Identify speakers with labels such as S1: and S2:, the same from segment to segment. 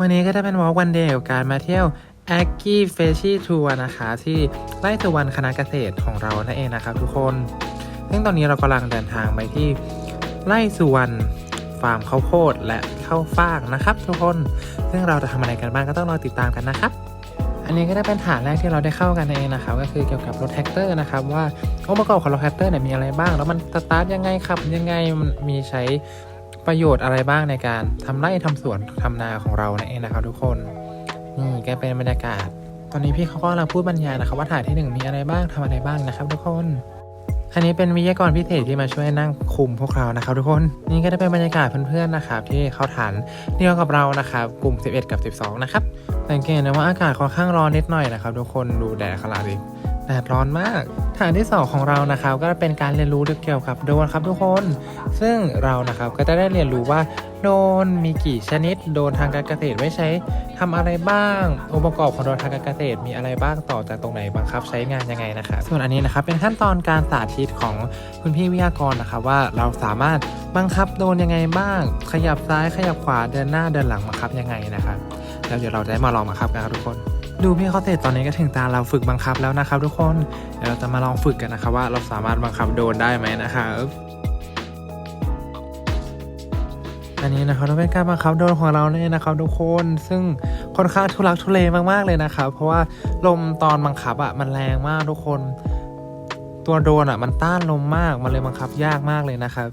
S1: วันนี้ก็จะเป็นวอล์กวันเดย์กับการมาเที่ยว a g g i f e s h i Tour นะคะที่ไร่ตะวันคณะเกษตรของเรานั่นเองนะครับทุกคน ซึ่งตอนนี้เรากำลังเดินทางไปที่ไร่สุวรรณฟาร์มข้าวโพดและข้าวฟ่างนะครับทุกคน ซึ่งเราจะทำอะไรกันบ้างก็ต้องรอติดตามกันนะครับ อันนี้ก็ได้เป็นฐานแรกที่เราได้เข้ากันเองนะครับก็คือเกี่ยวกับรถแท็กเตอร์นะครับว่าองค์ประกอบของรถแท็กเตอร์เนี่ยมีอะไรบ้าง แล้วมันสตาร์ทยังไงขับยังไงมันมีใช้ ประโยชน์อะไรบ้างในการทำไร่ทำสวนทำนาของเรานั่นเองนะครับทุกคน นี่ก็เป็นบรรยากาศ ตอนนี้พี่เขาก็กำลังพูดบรรยายนะครับว่าถ่ายที่หนึ่งมีอะไรบ้างทำอะไรบ้างนะครับทุกคน อันนี้เป็นวิทยากรพิเศษที่มาช่วยนั่งคุมพวกเรานะครับทุกคน นี่ก็จะเป็นบรรยากาศเพื่อนๆนะครับที่เข้าฐานเดียวกับเรานะครับกลุ่ม 11 กับ 12 นะครับสังเกตนะว่าอากาศค่อนข้างร้อนนิดหน่อยนะครับทุกคนดูแดดขนาดนี้ แดดร้อนมาก ฐานที่ 2 ของเรานะครับก็เป็นการเรียนรู้เกี่ยวกับโดรนครับทุกคน ซึ่งเรานะครับก็จะได้เรียนรู้ว่าโดนมีกี่ชนิด โดรนทางการเกษตรไว้ใช้ทำอะไรบ้าง องค์ประกอบของโดรนทางการเกษตรมีอะไรบ้างต่อจากตรงไหนบังคับใช้งานยังไงนะครับ ส่วนอันนี้นะครับเป็นขั้นตอนการสาธิตของคุณพี่วิทยากรนะครับว่าเราสามารถบังคับโดรนยังไงบ้าง ขยับซ้ายขยับขวาเดินหน้าเดินหลังบังคับยังไงนะครับแล้วเดี๋ยวเราจะได้มาลองบังคับกันครับทุกคน ดูพี่เขาเสร็จตอนนี้ก็ถึงตาเราฝึกบังคับแล้วนะครับ ทุกคนเดี๋ยวเราจะมาลองฝึกกันนะครับว่าเราสามารถบังคับโดนได้ไหมนะครับอันนี้นะครับก็เป็นการบังคับโดนของเราเนี่ยนะครับทุกคนซึ่งค่อนข้างทุลักทุเลมากๆเลยนะครับ เพราะว่าลมตอนบังคับอะมันแรงมากทุกคน ตัวโดนอะมันต้านลมมากมันเลยบังคับยากมากเลยนะครับ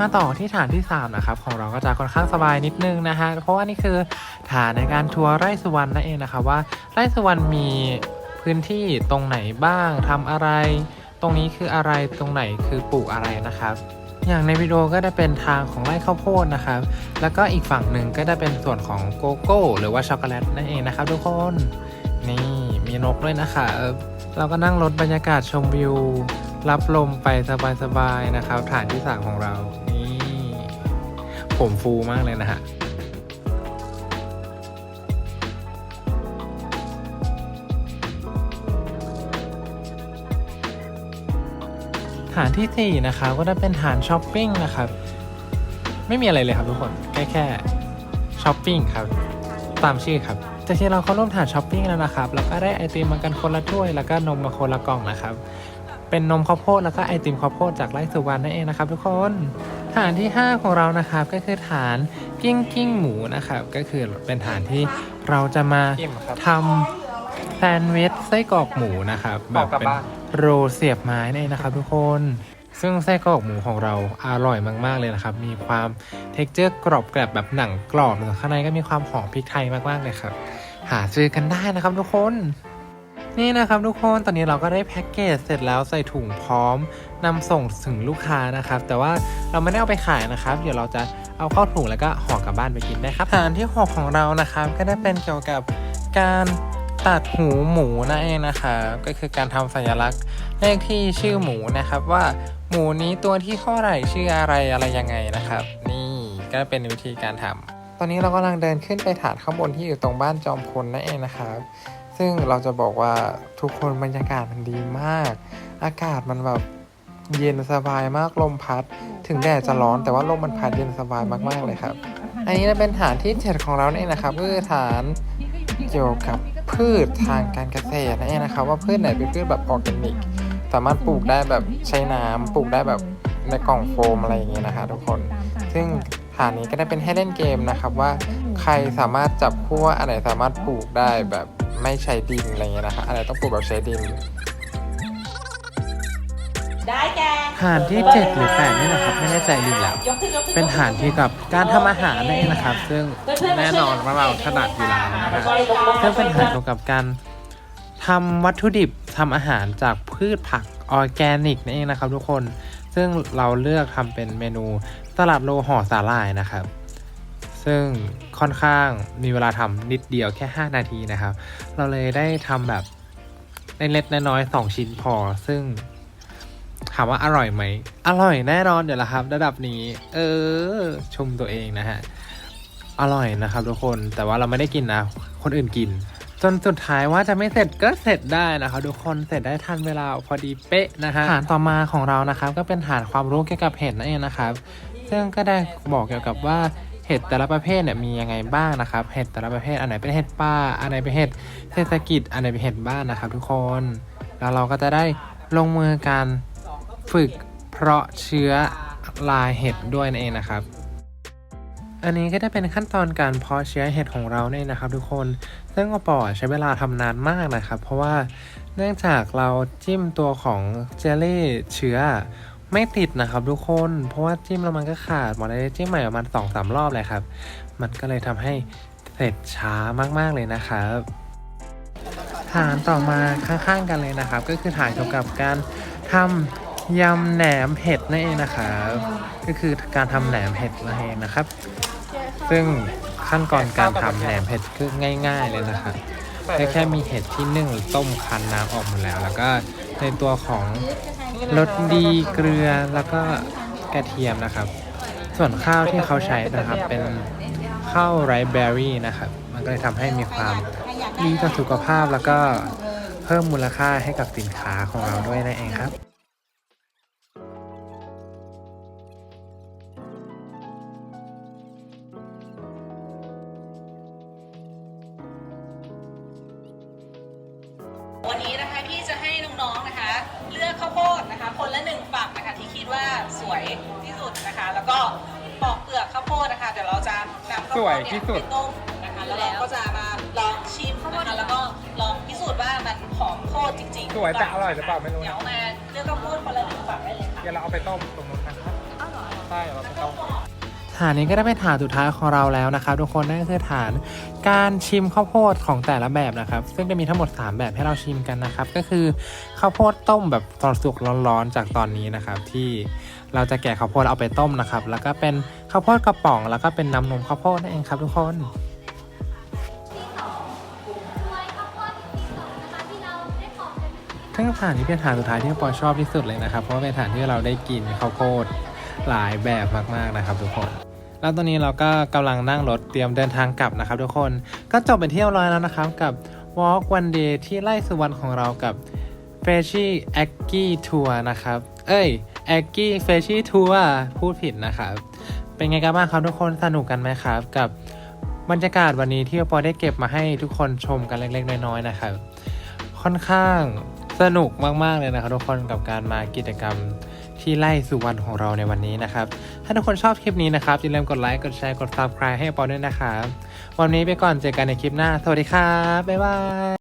S1: มาต่อที่ฐานที่ 3 นะครับ ของเราก็จะค่อนข้างสบายนิดนึงนะฮะเพราะว่านี่คือฐานในการทัวร์ไร่สุวรรณนั่นเองนะครับว่าไร่สุวรรณมีพื้นที่ตรงไหนบ้างทำอะไร ตรงนี้คืออะไรตรงไหนคือปลูกอะไรนะครับ อย่างในวิดีโอก็จะเป็นทางของไร่ข้าวโพดนะครับ แล้วก็อีกฝั่งหนึ่งก็จะเป็นส่วนของโกโก้ หรือว่าช็อกโกแลตนั่นเองนะครับ ทุกคนนี่มีนกด้วยนะคะเราก็นั่งรถบรรยากาศชมวิว รับลมไปสบายๆนะครับ ฐานที่สามของเรา ผมฟูมากเลยนะฮะฐานที่ 4 นะครับก็จะเป็นฐานช้อปปิ้งนะครับ ไม่มีอะไรเลยครับทุกคนแค่แค่ช้อปปิ้งครับ ตามชื่อครับแต่ที่เราเข้าร่วมฐานช้อปปิ้งแล้วนะครับ แล้วก็ได้ไอติมมากันคนละถ้วย แล้วก็นมมาคนละกล่องนะครับ เป็นนมข้าวโพดแล้วก็ไอติมข้าวโพดจากไร่สุวรรณนั่นเองนะครับ ทุกคน ฐานที่ 5 ของเรานะครับก็คือฐานกิ้งกิ้งหมูนะครับก็คือเป็นฐานที่เราจะมาทำแซนด์วิชไส้กรอกหมูนะครับแบบเป็นโรลเสียบไม้นั่นเองนะครับ ทุกคน ซึ่งไส้กรอกหมูของเราอร่อยมาก ๆ เลยนะครับ มีความเท็กเจอร์กรอบแกรบแบบหนังกรอบแต่ข้างในก็มีความหอมพริกไทยมากๆเลยครับ หาซื้อกันได้นะครับทุกคน นี่นะครับทุกคนตอนนี้เราก็ได้แพ็กเกจเสร็จแล้วใส่ถุงพร้อมนำส่งถึงลูกค้านะครับ แต่ว่าเราไม่ได้เอาไปขายนะครับ เดี๋ยวเราจะเอาเข้าถุงแล้วก็ห่อกลับบ้านไปกินได้ครับฐานที่6ของเรานะครับ ก็ได้เป็นเกี่ยวกับการตัดหูหมูนั่นเองนะครับก็คือการทำสัญลักษณ์เลขที่ชื่อหมูนะครับว่าหมูนี้ตัวที่เท่าไหร่ชื่ออะไรอะไรยังไงนะครับ นี่ก็เป็นวิธีการทำตอนนี้เรากำลังเดินขึ้นไปฐานข้างบนที่อยู่ตรงบ้านจอมพลนั่นเองนะครับ ซึ่งเราจะบอกว่าทุกคนบรรยากาศมันดีมาก อากาศมันแบบเย็นสบายมากลมพัด ถึงแดดจะร้อนแต่ว่าลมมันพัดเย็นสบายมากๆเลยครับ อันนี้เป็นฐานที่เจ็ดของเราเนี่ยนะครับก็คือฐานเกี่ยวกับพืชทางการเกษตรนั่นเองนะครับ ว่าพืชไหนเป็นพืชแบบออร์แกนิก สามารถปลูกได้แบบใช้น้ำปลูกได้แบบในกล่องโฟมอะไรอย่างเงี้ยนะคะทุกคน ซึ่ง ฐานนี้ก็ได้เป็นให้เล่นเกมนะครับว่าใครสามารถจับคู่ว่าอันไหนสามารถปลูกได้แบบไม่ใช้ดินอะไรเงี้ยนะคะอันไหนต้องปลูกแบบใช้ดิน
S2: ได้แก
S1: ฐานที่ 7 หรือ8นี่นะครับไม่แน่ใจดีแล้ว
S2: ยกขึ้นยกขึ้น
S1: เป็นฐานที่กับการทำอาหารนั่นเองนะครับ ซึ่งแน่นอนว่าเราถนัดอยู่แล้วนะครับซึ่งเป็นฐานเกี่ยวกับการทำวัตถุดิบทำอาหารจากพืชผัก ออร์แกนิกนั่นเองนะครับทุกคน ซึ่งเราเลือกทำเป็นเมนูสลัดโลห่อสาหร่ายนะครับ ซึ่งค่อนข้างมีเวลาทำนิดเดียวแค่ 5 นาทีนะครับ เราเลยได้ทำแบบเล็กๆน้อยๆสองชิ้นพอ ซึ่งถามว่าอร่อยไหม อร่อยแน่นอนเดี๋ยวละครับ ระดับนี้ เออ ชมตัวเองนะฮะ อร่อยนะครับทุกคน แต่ว่าเราไม่ได้กินนะ คนอื่นกิน จนสุดท้ายว่าจะไม่เสร็จก็เสร็จได้นะครับทุกคนเสร็จได้ทันเวลาพอดีเป๊ะนะฮะฐานต่อมาของเรานะครับก็เป็นฐานความรู้เกี่ยวกับเห็ดนั่นเองนะครับ ซึ่งก็ได้บอกเกี่ยวกับว่าเห็ดแต่ละประเภทเนี่ยมียังไงบ้างนะครับ เห็ดแต่ละประเภทอันไหนเป็นเห็ดป่าอันไหนเป็นเห็ดเศรษฐกิจอันไหนเป็นเห็ดบ้านนะครับ ทุกคนแล้วเราก็จะได้ลงมือการฝึกเพราะเชื้อลายเห็ดด้วยนั่นเองนะครับ อันนี้ก็ได้เป็นขั้นตอนการเพาะเชื้อเห็ดของเราเนี่ยนะครับ ทุกคน ซึ่งอปอใช้เวลาทำนานมากนะครับ เพราะว่าเนื่องจากเราจิ้มตัวของเจลลี่เชื้อไม่ติดนะครับทุกคน เพราะว่าจิ้มแล้วมันก็ขาดหมดเลยจิ้มใหม่ประมาณสองสามรอบเลยครับ มันก็เลยทำให้เสร็จช้ามากๆเลยนะครับฐานต่อมาข้างๆกันเลยนะครับ ก็คือฐานเกี่ยวกับการทำยำแหนมเห็ดนั่นเองนะครับ ก็คือการทำแหนมเห็ดนั่นเองนะครับ ซึ่งขั้นตอนการทำแหนมเห็ดคือง่าย ๆเลยนะครับแค่แค่มีเห็ดที่นึ่งหรือต้มคั้นน้ำออกหมดแล้ว แล้วก็ในตัวของรสดีเกลือแล้วก็กระเทียมนะครับ ส่วนข้าวที่เขาใช้นะครับเป็นข้าวไรเบอร์รี่นะครับ มันก็เลยทำให้มีความดีต่อสุขภาพแล้วก็เพิ่มมูลค่าให้กับสินค้าของเราด้วยนั่นเองครับ
S2: วันนี้นะคะพี่จะให้น้องๆนะคะ เลือกข้าวโพดนะคะ คนละหนึ่งฝักนะคะที่คิดว่าสวยที่สุดนะคะ แล้วก็ปอกเปลือกข้าวโพดนะคะเดี๋ยวเราจะนำข้าวโพ
S1: สวย
S2: ด
S1: ที่
S2: เนี่ย
S1: สุด
S2: ไปต้มนะคะ แล้วเราก็จะมาลองชิมนะคะแล้วก็ลองพิสูจน์ว่ามันหอมโคตรจริงๆ
S1: สวยแต่อร่อยหรือเปล่าไม่รู้นะ
S2: เดี๋ยวมาเลือกข้าวโพดคนละหนึ่งฝักได้เลยค่ะ
S1: เดี๋ยวเราเอาไปต้มตรงนู้นนะครับ ใช่เราไปต้ม ฐานนี้ก็ได้เป็นฐานสุดท้ายของเราแล้วนะครับทุกคนนั่นก็คือฐานการชิมข้าวโพดของแต่ละแบบนะครับ ซึ่งจะมีทั้งหมด 3 แบบให้เราชิมกันนะครับ ก็คือข้าวโพดต้มแบบตอนสุกร้อนๆจากตอนนี้นะครับ ที่เราจะแกะข้าวโพดเอาไปต้มนะครับ แล้วก็เป็นข้าวโพดกระป๋องแล้วก็เป็นน้ำนมข้าวโพดนั่นเองครับทุกคนซึ่งฐานนี้เป็นฐานสุดท้ายที่ปอชอบที่สุดเลยนะครับ เพราะว่าเป็นฐานที่เราได้กินข้าวโพดหลายแบบมาก ๆ นะครับทุกคน แล้วตอนนี้เราก็กำลังนั่งรถเตรียมเดินทางกลับนะครับทุกคนก็จบเป็นที่ยบร้อยแล้วนะครับกับ Walk One Day ที่ไล่สุวรรณของเรากับ f r e s h i a g g i e Tour นะครับ เอ้ย a g g i e f r e s h i Tour พูดผิดนะครับ เป็นไงกันบ้างครับทุกคนสนุกกันไหมครับ กับบรรยากาศวันนี้ที่ปอได้เก็บมาให้ทุกคนชมกันเล็กๆน้อยๆนะครับ ค่อนข้างสนุกมากๆเลยนะครับทุกคนกับการมากิจกรรม ที่ไล่สุวรรณของเราในวันนี้นะครับ ถ้าทุกคนชอบคลิปนี้นะครับอย่าลืมกดไลค์ กดแชร์ กด subscribe ให้ปอด้วยนะครับ วันนี้ไปก่อนเจอกันในคลิปหน้า สวัสดีครับ บ๊ายบาย